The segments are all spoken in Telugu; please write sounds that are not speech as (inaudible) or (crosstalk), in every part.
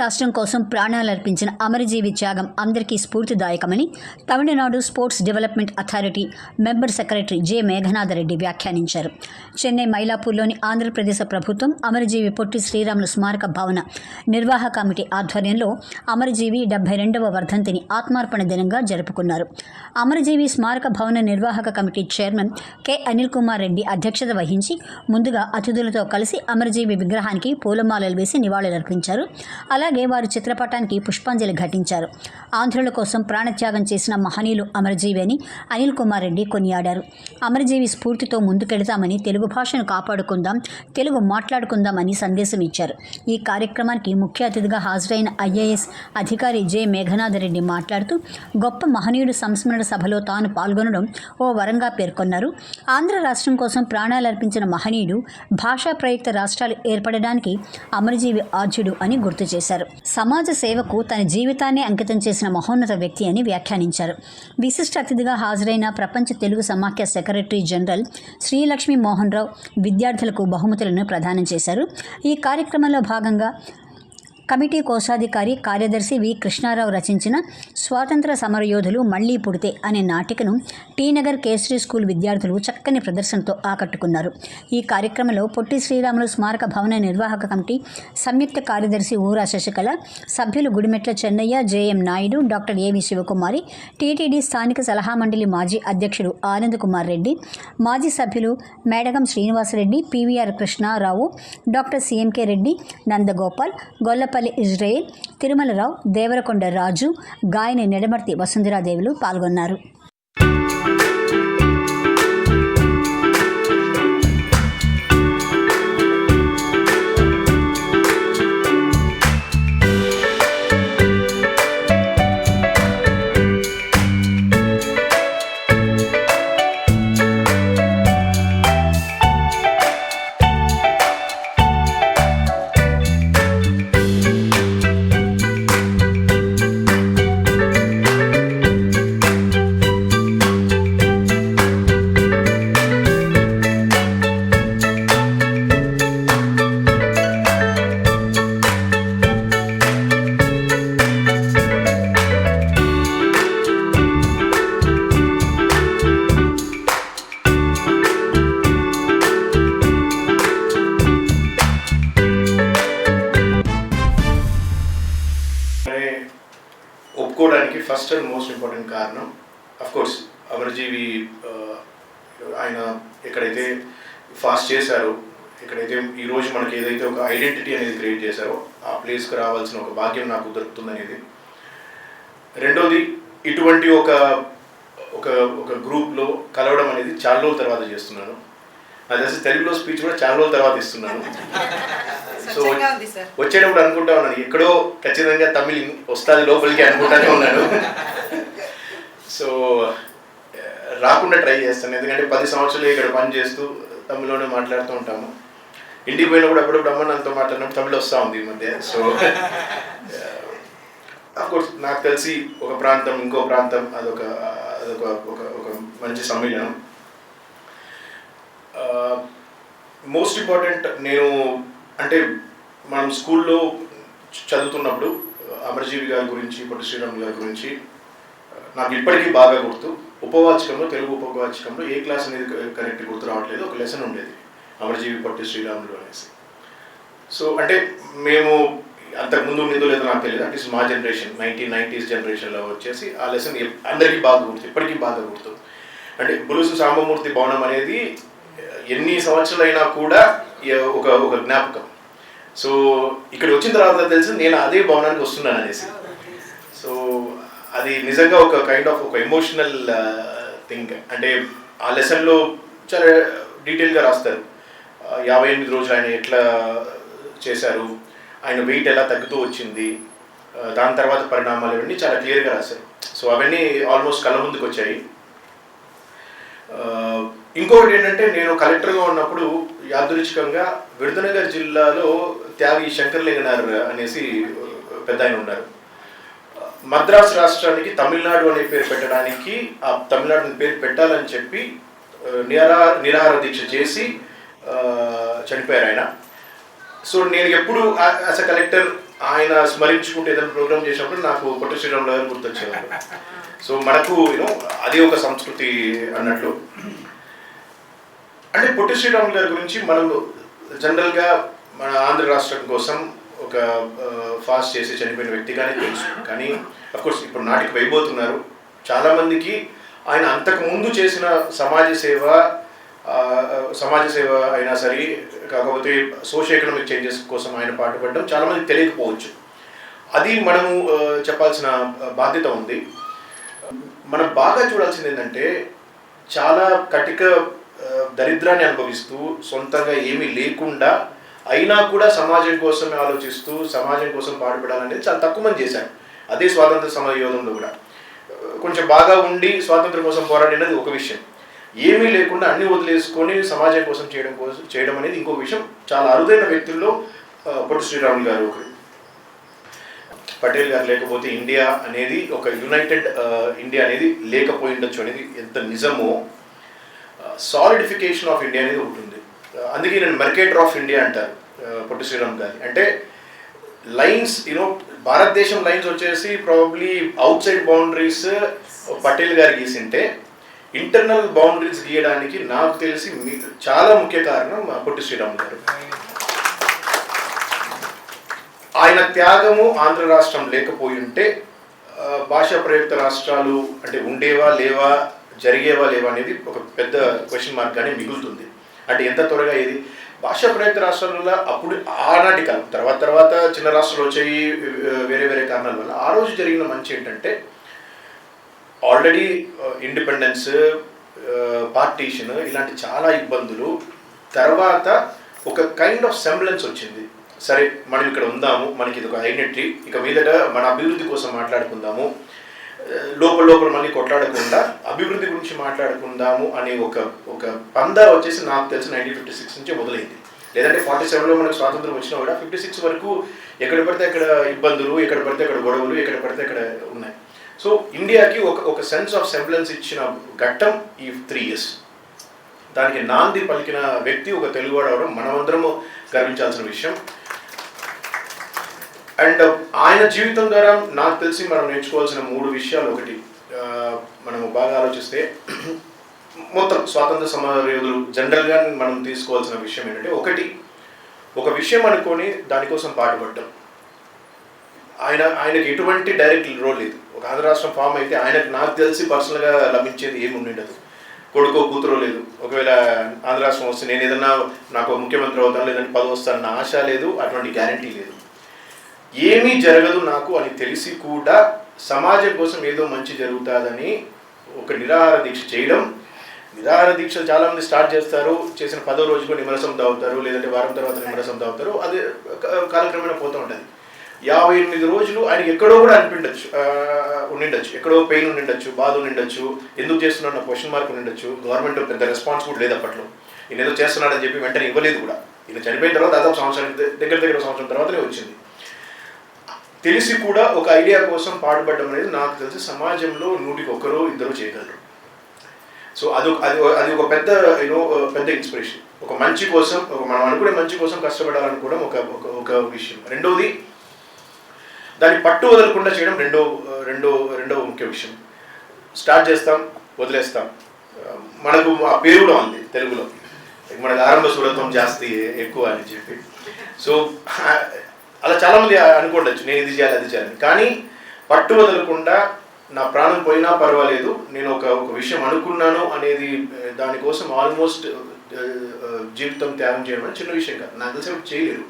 రాష్ట్రం కోసం ప్రాణాలు అర్పించిన అమరజీవి త్యాగం అందరికీ స్ఫూర్తిదాయకమని Tamil Nadu sports development authority member secretary J Meghanathareddy వ్యాఖ్యానించారు. చెన్నై మైలాపూర్లోని ఆంధ్రప్రదేశ్ ప్రభుత్వం అమరజీవి పొట్టి శ్రీరాములు స్మారక భవన నిర్వాహక కమిటీ ఆధ్వర్యంలో అమరజీవి డెబ్బై రెండవ వర్ధంతిని ఆత్మార్పణ దినంగా జరుపుకున్నారు. అమరజీవి స్మారక భవన నిర్వాహక committee chairman K Anil Kumar Reddy అధ్యక్షత వహించి ముందుగా అతిథులతో కలిసి అమరజీవి విగ్రహానికి పూలమాలలు వేసి నివాళులర్పించారు. అలాగే వారి చిత్రపటానికి పుష్పాంజలి ఘటించారు. ఆంధ్రుల కోసం ప్రాణత్యాగం చేసిన మహనీయులు అమరజీవి అని అనిల్ కుమార్ రెడ్డి కొనియాడారు. అమరజీవి స్ఫూర్తితో ముందుకెడతామని తెలుగు భాషను కాపాడుకుందాం తెలుగు మాట్లాడుకుందామని సందేశం ఇచ్చారు. ఈ కార్యక్రమానికి ముఖ్య అతిథిగా హాజరైన ఐఏఎస్ అధికారి జె. మేఘనాథ రెడ్డి మాట్లాడుతూ గొప్ప మహనీయుడు సంస్మరణ సభలో తాను పాల్గొనడం ఓ వరంగా పేర్కొన్నారు. ఆంధ్ర రాష్ట్రం కోసం ప్రాణాలు అర్పించిన మహనీయుడు భాషా ప్రయుక్త రాష్ట్రాలు ఏర్పడడానికి అమరజీవి ఆద్యుడు అని గుర్తు చేశారు. సమాజ సేవకు తన జీవితాన్ని అంకితం చేసిన మహోన్నత వ్యక్తి అని వ్యాఖ్యానించారు. విశిష్ట అతిథిగా హాజరైన ప్రపంచ తెలుగు సమాఖ్య సెక్రటరీ జనరల్ శ్రీలక్ష్మి మోహన్ రావు విద్యార్థులకు బహుమతులను ప్రదానం చేశారు. ఈ కార్యక్రమంలో భాగంగా కమిటీ కోశాధికారి కార్యదర్శి వి. కృష్ణారావు రచించిన స్వాతంత్ర సమరయోధులు మళ్ళీ పుడితే అనే నాటికను టీనగర్ కేసరి స్కూల్ విద్యార్థులు చక్కని ప్రదర్శనతో ఆకట్టుకున్నారు. ఈ కార్యక్రమంలో పొట్టి శ్రీరాములు స్మారక భవన నిర్వాహక కమిటీ సంయుక్త కార్యదర్శి ఊరా శశికళ సభ్యులు Gudimetla Chennaiah JM Naidu doctor AV Sivakumari TTD స్థానిక సలహా మండలి మాజీ అధ్యక్షుడు ఆనంద్ కుమార్ రెడ్డి మాజీ సభ్యులు Medagam Srinivasareddy PVR Krishnarao doctor CMK Reddy Nandagopal Gollapalli Israel Tirumalarao Devarakonda Raju గాయని నెడమర్తి వసుంధరాదేవులు పాల్గొన్నారు. ఎక్కడైతే ఈరోజు మనకి ఏదైతే ఒక ఐడెంటిటీ అనేది క్రియేట్ చేశారో ఆ ప్లేస్కి రావాల్సిన ఒక భాగ్యం నాకు దొరుకుతుందనేది రెండోది ఇటువంటి ఒక ఒక ఒక గ్రూప్లో కలవడం అనేది చాలా రోజుల తర్వాత చేస్తున్నాను. అది అసలు తెలుగులో స్పీచ్ కూడా చాలా రోజుల తర్వాత ఇస్తున్నాను. (laughs) సో వచ్చేటప్పుడు అనుకుంటా ఉన్నాను. ఎక్కడో ఖచ్చితంగా తమిళ్ వస్తుంది లోపలికి అనుకుంటానే ఉన్నాను. (laughs) సో రాకుండా ట్రై చేస్తాను. ఎందుకంటే పది సంవత్సరాలు ఇక్కడ పని చేస్తూ తమిళ్ళోనే మాట్లాడుతూ ఉంటాము. ఇంటికి పోయినప్పుడు అప్పుడప్పుడు అమ్మ నాతో మాట్లాడినప్పుడు తమిళ వస్తూ ఉంది ఈ మధ్య. సో కోర్స్ నాకు తెలిసి ఒక ప్రాంతం ఇంకో ప్రాంతం అదొక అదొక ఒక ఒక మంచి సమ్మేళనం. Uh, మోస్ట్ ఇంపార్టెంట్ నేను అంటే మనం స్కూల్లో చదువుతున్నప్పుడు అమరజీవి గారి గురించి పొట్టి శ్రీరామ్ గారి గురించి uh, నాకు ఇప్పటికీ బాగా గుర్తు. ఉపవాచకంలో తెలుగు ఉపవాచకంలో ఏ క్లాస్ అనేది కరెక్ట్ గుర్తు రావట్లేదు ఒక లెసన్ ఉండేది. అమరజీవి పొట్టి శ్రీరాములు అనేసి. సో అంటే మేము అంతకుముందు ఉండేదో లేదో నాకు తెలియదు అట్లీస్ట్ మా జనరేషన్ నైన్టీన్ నైంటీస్ జనరేషన్లో వచ్చేసి ఆ లెసన్ అందరికీ బాధ గుర్తు ఇప్పటికీ బాధ గుర్తు. అంటే బులుసు సాంబమూర్తి భవనం అనేది ఎన్ని సంవత్సరాలైనా కూడా ఒక ఒక జ్ఞాపకం. సో ఇక్కడ వచ్చిన తర్వాత తెలిసి నేను అదే భవనానికి వస్తున్నాను అనేసి. సో అది నిజంగా ఒక కైండ్ ఆఫ్ ఒక ఎమోషనల్ థింగ్ uh, అంటే ఆ లెసన్లో చాలా డీటెయిల్గా రాస్తారు. యాభై ఎనిమిది రోజులు ఆయన ఎట్లా చేశారు? ఆయన వెయిట్ ఎలా తగ్గుతూ వచ్చింది? దాని తర్వాత పరిణామాలు ఇవన్నీ చాలా క్లియర్గా రాశారు. సో అవన్నీ ఆల్మోస్ట్ కళ్ళ ముందుకు వచ్చాయి. ఇంకొకటి ఏంటంటే నేను కలెక్టర్గా ఉన్నప్పుడు యాదృచ్ఛికంగా విడుదనగర్ జిల్లాలో త్యాగి శంకర్లింగనార్ అనేసి పెద్ద ఆయన ఉన్నారు. మద్రాసు రాష్ట్రానికి తమిళనాడు అనే పేరు పెట్టడానికి ఆ తమిళనాడు పేరు పెట్టాలని చెప్పి నిరా నిరాహార దీక్ష చేసి చనిపోయారు ఆయన సో నేను ఎప్పుడు యాజ్ అ కలెక్టర్ ఆయన స్మరించుకుంటే ఏదైనా ప్రోగ్రామ్ చేసినప్పుడు నాకు పొట్టి శ్రీరాములు గారు గుర్తొచ్చేవారు. సో మనకు యూనో అది ఒక సంస్కృతి అన్నట్లు. అంటే పొట్టి శ్రీరాములు గారి గురించి మనం జనరల్గా మన ఆంధ్ర రాష్ట్రం కోసం ఒక ఫాస్ట్ చేసి చనిపోయిన వ్యక్తిగానే తెలుసు. కానీ అఫ్కోర్స్ ఇప్పుడు నాటికి వైపోతున్నారు చాలామందికి ఆయన అంతకుముందు చేసిన సమాజ సేవ సమాజ సేవ అయినా సరే కాకపోతే సోషల్ ఎకనామిక్ చేంజెస్ కోసం ఆయన పాటుపడడం చాలామంది తెలియకపోవచ్చు. అది మనము చెప్పాల్సిన బాధ్యత ఉంది. మనం బాగా చూడాల్సింది ఏంటంటే చాలా కటిక దరిద్రాన్ని అనుభవిస్తూ సొంతంగా ఏమీ లేకుండా అయినా కూడా సమాజం కోసం ఆలోచిస్తూ సమాజం కోసం పాటుపడాలనేది చాలా తక్కువ మంది చేశారు. అదే స్వాతంత్ర సమర యోధంలో కూడా. కొంచెం బాగా ఉండి స్వాతంత్రం కోసం పోరాడినది ఒక విషయం. ఏమీ లేకుండా అన్ని వదిలేసుకొని సమాజం కోసం చేయడం కోసం చేయడం అనేది ఇంకో విషయం. చాలా అరుదైన వ్యక్తుల్లో పొట్టి శ్రీరాములు గారు ఒకరు. పటేల్ గారు లేకపోతే ఇండియా అనేది ఒక యునైటెడ్ ఇండియా అనేది లేకపోయి ఉండొచ్చు అనేది ఎంత నిజమో సాలిడిఫికేషన్ ఆఫ్ ఇండియా అనేది ఉంటుంది అందుకే నేను మెర్కేటర్ ఆఫ్ ఇండియా అంటారు పొట్టి శ్రీరామ్ గారి అంటే లైన్స్ యూనో భారతదేశం లైన్స్ వచ్చేసి probably outside boundaries Patel garu గీసింటే internal boundaries గీయడానికి నాకు తెలిసి చాలా ముఖ్య కారణం మా పొట్టి శ్రీరామ్ గారు. ఆయన త్యాగము ఆంధ్ర రాష్ట్రం లేకపోయి ఉంటే భాషా ప్రయుక్త రాష్ట్రాలు అంటే ఉండేవా లేవా జరిగేవా లేవా అనేది ఒక పెద్ద క్వశ్చన్ మార్క్గానే మిగులుతుంది. అంటే ఎంత త్వరగా ఇది భాషా ప్రయుక్త రాష్ట్రాల అప్పుడు ఆనాటి కాలం తర్వాత తర్వాత చిన్న రాష్ట్రాలు వచ్చాయి వేరే వేరే కారణాల వల్ల ఆ రోజు జరిగిన మంచి ఏంటంటే ఆల్రెడీ ఇండిపెండెన్స్ పార్టీషన్ ఇలాంటి చాలా ఇబ్బందులు. తర్వాత ఒక కైండ్ ఆఫ్ సెంబ్లెన్స్ వచ్చింది. సరే మనం ఇక్కడ ఉందాము మనకి ఇది ఒక ఐడెంటిటీ ఇక మీదట మన అభివృద్ధి కోసం మాట్లాడుకుందాము. లోపల లోపల మళ్ళీ కొట్లాడకుండా అభివృద్ధి గురించి మాట్లాడుకుందాము అనే ఒక ఒక పందా వచ్చేసి నాకు తెలిసి నైన్టీన్ ఫిఫ్టీ సిక్స్ నుంచే మొదలైంది. లేదంటే ఫార్టీ సెవెన్లో మనకు స్వాతంత్రం వచ్చినా కూడా ఫిఫ్టీ సిక్స్ వరకు ఎక్కడ పడితే అక్కడ ఇబ్బందులు ఎక్కడ పడితే అక్కడ గొడవలు ఎక్కడ పడితే అక్కడ ఉన్నాయి. సో ఇండియాకి ఒక ఒక సెన్స్ ఆఫ్ సెంబ్లెన్స్ ఇచ్చిన ఘట్టం ఈ త్రీ ఇయర్స్ దానికి నాంది పలికిన వ్యక్తి ఒక తెలుగువాడు అవడం మనమందరము గర్వించాల్సిన విషయం. అండ్ ఆయన జీవితం ద్వారా నాకు తెలిసి మనం నేర్చుకోవాల్సిన మూడు విషయాలు ఒకటి మనము బాగా ఆలోచిస్తే మొత్తం స్వాతంత్ర సమరయోధులు జనరల్గా మనం తీసుకోవాల్సిన విషయం ఏంటంటే ఒకటి ఒక విషయం అనుకొని దానికోసం పాటుపడ్డం. ఆయన ఆయనకి ఎటువంటి డైరెక్ట్ రోల్ లేదు. ఒక ఆంధ్ర రాష్ట్రం ఫామ్ అయితే ఆయనకు నాకు తెలిసి పర్సనల్గా లభించేది ఏమి ఉండదు కొడుకో కూతురో లేదు. ఒకవేళ ఆంధ్ర రాష్ట్రం వస్తే నేను ఏదన్నా నాకు ముఖ్యమంత్రి అవుతాను లేదంటే పదవి వస్తానన్న ఆశ లేదు అటువంటి గ్యారంటీ లేదు. ఏమీ జరగదు నాకు అని తెలిసి కూడా సమాజం కోసం ఏదో మంచి జరుగుతుందని ఒక నిరాహార దీక్ష చేయడం. నిరాహార దీక్ష చాలామంది స్టార్ట్ చేస్తారు చేసిన పదో రోజుకు నిమరసం తాగుతారు లేదంటే వారం తర్వాత నిమరసం తాగుతారు అది కాలక్రమేణా పోతూ ఉంటుంది. యాభై ఎనిమిది రోజులు ఆయనకి ఎక్కడో కూడా అనిపిండొచ్చు. ఉండిండొచ్చు. ఎక్కడో పెయిన్ ఉండిండొచ్చు బాధ ఉండిండొచ్చు. ఎందుకు చేస్తున్నాడు క్వశ్చన్ మార్క్ ఉండిండొచ్చు. గవర్నమెంట్ పెద్ద రెస్పాన్స్ కూడా లేదు అప్పట్లో. ఈయన ఏదో చేస్తున్నాడని చెప్పి వెంటనే ఇవ్వలేదు కూడా. ఈయన చనిపోయిన తర్వాత దాదాపు సంవత్సరం దగ్గర దగ్గర సంవత్సరం తర్వాతనే వచ్చింది. తెలిసి కూడా ఒక ఐడియా కోసం పాటుపడడం అనేది నాకు తెలిసి సమాజంలో నూటికి ఒకరు ఇద్దరు చేయగలరు. సో అది అది అది ఒక పెద్ద యూనో పెద్ద ఇన్స్పిరేషన్ ఒక మంచి కోసం ఒక మనం అనుకునే మంచి కోసం కష్టపడాలనుకోవడం ఒక ఒక ఒక విషయం. రెండవది దాన్ని పట్టు వదలకుండా చేయడం రెండో రెండో రెండవ ముఖ్య విషయం. స్టార్ట్ చేస్తాం వదిలేస్తాం. మనకు ఆ పేరు కూడా ఉంది తెలుగులో. మనకు ఆరంభ సూరత్వం జాస్తి ఎక్కువ అని చెప్పి. సో అలా చాలామంది అనుకోండొచ్చు నేను ఇది చేయాలి అది చేయాలని కానీ పట్టు వదలకుండా నా ప్రాణం పోయినా పర్వాలేదు నేను ఒక ఒక విషయం అనుకున్నాను అనేది దానికోసం ఆల్మోస్ట్ జీవితం త్యాగం చేయడం అనేది చిన్న విషయం కాదు. నాకు తెలిసి చేయలేరు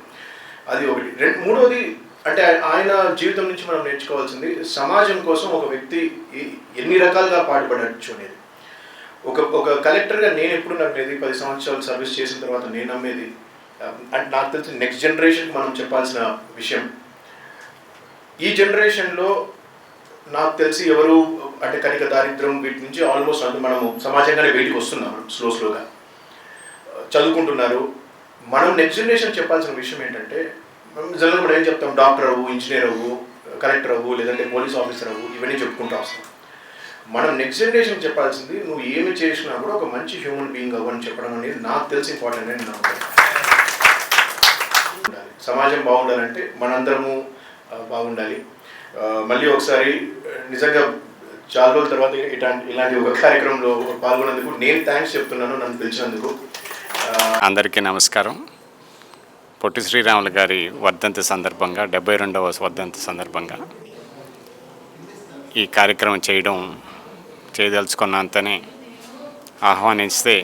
అది ఒకటి. రెండు మూడోది అంటే ఆయన జీవితం నుంచి మనం నేర్చుకోవాల్సింది సమాజం కోసం ఒక వ్యక్తి ఎన్ని రకాలుగా పాటుపడచ్చు అనేది. ఒక ఒక కలెక్టర్గా నేను ఎప్పుడు నమ్మేది పది సంవత్సరాలు సర్వీస్ చేసిన తర్వాత నేను నమ్మేది అండ్ అంటే నాకు తెలిసి నెక్స్ట్ జనరేషన్కి మనం చెప్పాల్సిన విషయం. ఈ జనరేషన్లో నాకు తెలిసి ఎవరు అంటే కనిక దారిద్ర్యం వీటి నుంచి ఆల్మోస్ట్ అంత మనము సమాజంగానే బయటికి వస్తున్నాం స్లో స్లోగా. చదువుకుంటున్నారు. మనం నెక్స్ట్ జనరేషన్ చెప్పాల్సిన విషయం ఏంటంటే జనరల్ కూడా ఏం చెప్తాం? డాక్టర్ అవ్వు ఇంజనీర్ అవ్వు కలెక్టర్ అవ్వు లేదంటే పోలీస్ ఆఫీసర్ అవ్వు ఇవన్నీ చెప్పుకుంటూ వస్తాం. మనం నెక్స్ట్ జనరేషన్ చెప్పాల్సింది నువ్వు ఏమి చేసినా కూడా ఒక మంచి హ్యూమన్ బీయింగ్ అవ్వని చెప్పడం అనేది నాకు తెలిసి ఇంపార్టెంట్ అని నాకు ఉండాలి. సమాజం బాగుండాలంటే మనందరము బాగుండాలి. మళ్ళీ ఒకసారి నిజంగా చాలా రోజుల తర్వాత ఇలాంటి ఇలాంటి ఒక కార్యక్రమంలో పాల్గొన్నందుకు నేను థ్యాంక్స్ చెప్తున్నాను నన్ను పిలిచినందుకు. అందరికీ నమస్కారం. పొట్టి శ్రీరాములు గారి వర్ధంతి సందర్భంగా డెబ్బై రెండవ వర్ధంతి సందర్భంగా ఈ కార్యక్రమం చేయడం చేయదలుచుకున్నంతనే ఆహ్వానిస్తే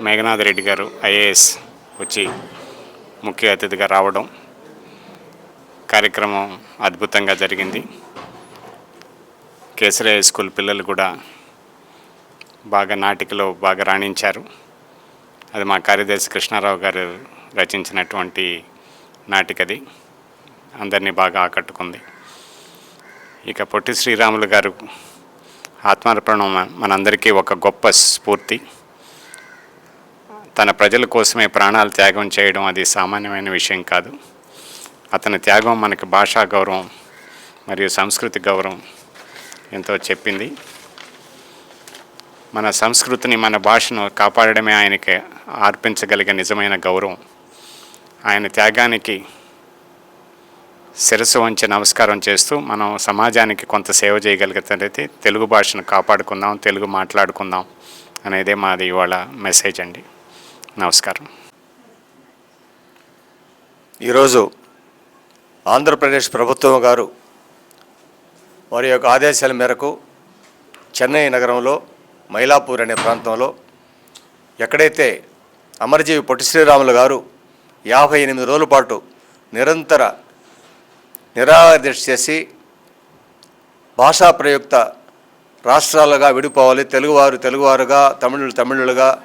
మేఘనాథ్ రెడ్డి గారు ఐఏఎస్ వచ్చి ముఖ్య అతిథిగా రావడం కార్యక్రమం అద్భుతంగా జరిగింది. కేసరయ్య స్కూల్ పిల్లలు కూడా బాగా నాటికలో బాగా రాణించారు. అది మా కార్యదర్శి కృష్ణారావు గారు రచించినటువంటి నాటికది. అందరినీ బాగా ఆకట్టుకుంది. ఇక పొట్టి శ్రీరాములు గారు ఆత్మార్పణం మనందరికీ ఒక గొప్ప స్ఫూర్తి. తన ప్రజల కోసమే ప్రాణాలు త్యాగం చేయడం అది సామాన్యమైన విషయం కాదు. అతని త్యాగం మనకి భాషా గౌరవం మరియు సంస్కృతి గౌరవం ఎంతో చెప్పింది. మన సంస్కృతిని మన భాషను కాపాడడమే ఆయనకి అర్పించగలిగే నిజమైన గౌరవం. ఆయన త్యాగానికి శిరస్సు వంచి నమస్కారం చేస్తూ మనం సమాజానికి కొంత సేవ చేయగలిగితే తెలుగు భాషను కాపాడుకుందాం తెలుగు మాట్లాడుకుందాం అనేదే మాది ఇవాళ మెసేజ్ అండి. నమస్కారం. ఈరోజు ఆంధ్రప్రదేశ్ ప్రభుత్వం గారు వారి యొక్క ఆదేశాల మేరకు చెన్నై నగరంలో మైలాపూర్ అనే ప్రాంతంలో ఎక్కడైతే అమరజీవి పొట్టి శ్రీరాములు గారు యాభై ఎనిమిది రోజుల పాటు నిరంతర నిరాదర్శ చేసి భాషా ప్రయుక్త రాష్ట్రాలుగా విడిపోవాలి. తెలుగువారు తెలుగువారుగా తమిళులు తమిళులుగా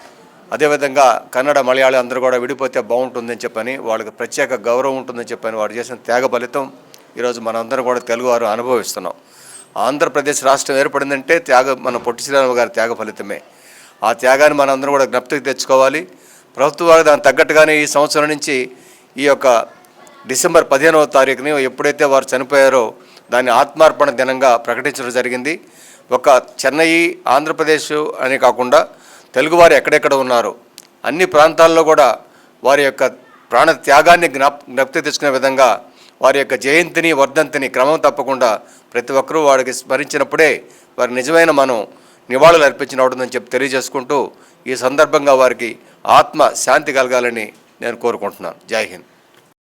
అదేవిధంగా కన్నడ మలయాళి అందరూ కూడా విడిపోతే బాగుంటుందని చెప్పని వాళ్ళకి ప్రత్యేక గౌరవం ఉంటుందని చెప్పని వారు చేసిన త్యాగ ఫలితం ఈరోజు మనందరం కూడా తెలుగువారు అనుభవిస్తున్నాం. ఆంధ్రప్రదేశ్ రాష్ట్రం ఏర్పడిందంటే త్యాగ మన పొట్టి శ్రీరామ గారి త్యాగ ఫలితమే. ఆ త్యాగాన్ని మనందరం కూడా జ్ఞప్తికి తెచ్చుకోవాలి. ప్రభుత్వ వారు దానికి తగ్గట్టుగానే ఈ సంవత్సరం నుంచి ఈ యొక్క డిసెంబర్ పదిహేనవ తారీఖుని ఎప్పుడైతే వారు చనిపోయారో దాన్ని ఆత్మార్పణ దినంగా ప్రకటించడం జరిగింది. ఒక చెన్నై ఆంధ్రప్రదేశ్ అని కాకుండా తెలుగువారు ఎక్కడెక్కడ ఉన్నారు అన్ని ప్రాంతాల్లో కూడా వారి యొక్క ప్రాణ త్యాగాన్ని జ్ఞాప్ జ్ఞప్తి తెచ్చుకునే విధంగా వారి యొక్క జయంతిని వర్ధంతిని క్రమం తప్పకుండా ప్రతి ఒక్కరూ వారికి స్మరించినప్పుడే వారి నిజమైన మనం నివాళులు అర్పించినవుతుందని చెప్పి తెలియజేసుకుంటూ ఈ సందర్భంగా వారికి ఆత్మ శాంతి కలగాలని నేను కోరుకుంటున్నాను. జై హింద్.